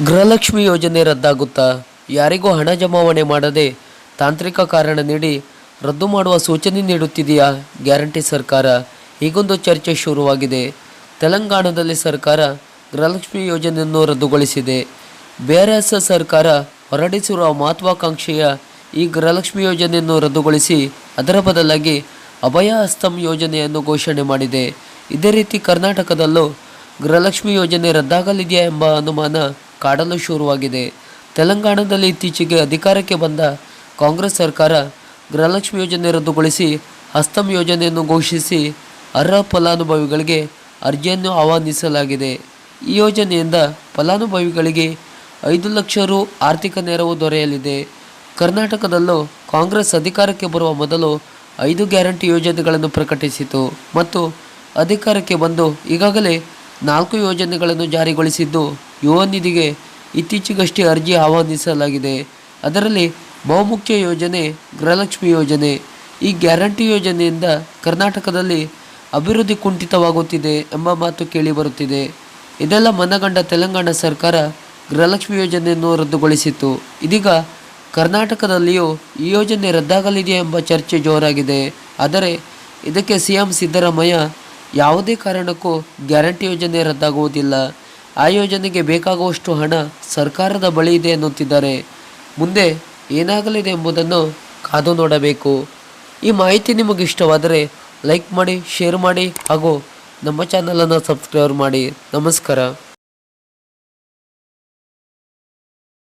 ಗೃಹಲಕ್ಷ್ಮಿ ಯೋಜನೆ ರದ್ದಾಗುತ್ತಾ? ಯಾರಿಗೂ ಹಣ ಜಮಾವಣೆ ಮಾಡದೆ ತಾಂತ್ರಿಕ ಕಾರಣ ನೀಡಿ ರದ್ದು ಮಾಡುವ ಸೂಚನೆ ನೀಡುತ್ತಿದೆಯಾ? ಗ್ಯಾರಂಟಿ ಸರ್ಕಾರ. ಹೀಗೊಂದು ಚರ್ಚೆ ಶುರುವಾಗಿದೆ. ತೆಲಂಗಾಣದಲ್ಲಿ ಸರ್ಕಾರ ಗೃಹಲಕ್ಷ್ಮಿ ಯೋಜನೆಯನ್ನು ರದ್ದುಗೊಳಿಸಿದೆ. ಬೇರೆಸ ಸರ್ಕಾರ ಹೊರಡಿಸಿರುವ ಮಹತ್ವಾಕಾಂಕ್ಷೆಯ ಈ ಗೃಹಲಕ್ಷ್ಮಿ ಯೋಜನೆಯನ್ನು ರದ್ದುಗೊಳಿಸಿ ಅದರ ಬದಲಾಗಿ ಅಭಯ ಹಸ್ತಂ ಯೋಜನೆಯನ್ನು ಘೋಷಣೆ ಮಾಡಿದೆ. ಇದೇ ರೀತಿ ಕರ್ನಾಟಕದಲ್ಲೂ ಗೃಹಲಕ್ಷ್ಮಿ ಯೋಜನೆ ರದ್ದಾಗಲಿದೆಯಾ ಎಂಬ ಅನುಮಾನ ಕಾಡಲು ಶುರುವಾಗಿದೆ. ತೆಲಂಗಾಣದಲ್ಲಿ ಇತ್ತೀಚೆಗೆ ಅಧಿಕಾರಕ್ಕೆ ಬಂದ ಕಾಂಗ್ರೆಸ್ ಸರ್ಕಾರ ಗೃಹಲಕ್ಷ್ಮಿ ಯೋಜನೆ ರದ್ದುಗೊಳಿಸಿ, ಹಸ್ತಂ ಯೋಜನೆಯನ್ನು ಘೋಷಿಸಿ ಅರ್ಹ ಫಲಾನುಭವಿಗಳಿಗೆ ಅರ್ಜಿಯನ್ನು ಆಹ್ವಾನಿಸಲಾಗಿದೆ. ಈ ಯೋಜನೆಯಿಂದ ಫಲಾನುಭವಿಗಳಿಗೆ ಐದು ಲಕ್ಷ ರು ಆರ್ಥಿಕ ನೆರವು ದೊರೆಯಲಿದೆ. ಕರ್ನಾಟಕದಲ್ಲೂ ಕಾಂಗ್ರೆಸ್ ಅಧಿಕಾರಕ್ಕೆ ಬರುವ ಮೊದಲು ಐದು ಗ್ಯಾರಂಟಿ ಯೋಜನೆಗಳನ್ನು ಪ್ರಕಟಿಸಿತು ಮತ್ತು ಅಧಿಕಾರಕ್ಕೆ ಬಂದು ಈಗಾಗಲೇ ನಾಲ್ಕು ಯೋಜನೆಗಳನ್ನು ಜಾರಿಗೊಳಿಸಿದ್ದು ಯುವ ನಿಧಿಗೆ ಇತ್ತೀಚೆಗಷ್ಟೇ ಅರ್ಜಿ ಆಹ್ವಾನಿಸಲಾಗಿದೆ. ಅದರಲ್ಲಿ ಬಹುಮುಖ್ಯ ಯೋಜನೆ ಗೃಹಲಕ್ಷ್ಮಿ ಯೋಜನೆ. ಈ ಗ್ಯಾರಂಟಿ ಯೋಜನೆಯಿಂದ ಕರ್ನಾಟಕದಲ್ಲಿ ಅಭಿವೃದ್ಧಿ ಕುಂಠಿತವಾಗುತ್ತಿದೆ ಎಂಬ ಮಾತು ಕೇಳಿಬರುತ್ತಿದೆ ಇದೆಲ್ಲ ಮನಗಂಡ ತೆಲಂಗಾಣ ಸರ್ಕಾರ ಗೃಹಲಕ್ಷ್ಮಿ ಯೋಜನೆಯನ್ನು ರದ್ದುಗೊಳಿಸಿತ್ತು. ಇದೀಗ ಕರ್ನಾಟಕದಲ್ಲಿಯೂ ಈ ಯೋಜನೆ ರದ್ದಾಗಲಿದೆ ಎಂಬ ಚರ್ಚೆ ಜೋರಾಗಿದೆ. ಆದರೆ ಇದಕ್ಕೆ ಸಿ ಎಂ ಸಿದ್ದರಾಮಯ್ಯ ಯಾವುದೇ ಕಾರಣಕ್ಕೂ ಗ್ಯಾರಂಟಿ ಯೋಜನೆ ರದ್ದಾಗುವುದಿಲ್ಲ. ಆ ಯೋಜನೆಗೆ ಬೇಕಾಗುವಷ್ಟು ಹಣ ಸರ್ಕಾರದ ಬಳಿ ಇದೆ ಎನ್ನುತ್ತಿದ್ದಾರೆ. ಮುಂದೆ ಏನಾಗಲಿದೆ ಎಂಬುದನ್ನು ಕಾದು ನೋಡಬೇಕು. ಈ ಮಾಹಿತಿ ನಿಮಗೆ ಇಷ್ಟವಾದರೆ ಲೈಕ್ ಮಾಡಿ, ಶೇರ್ ಮಾಡಿ ಹಾಗೂ ನಮ್ಮ ಚಾನಲನ್ನು ಸಬ್ಸ್ಕ್ರೈಬ್ ಮಾಡಿ. ನಮಸ್ಕಾರ.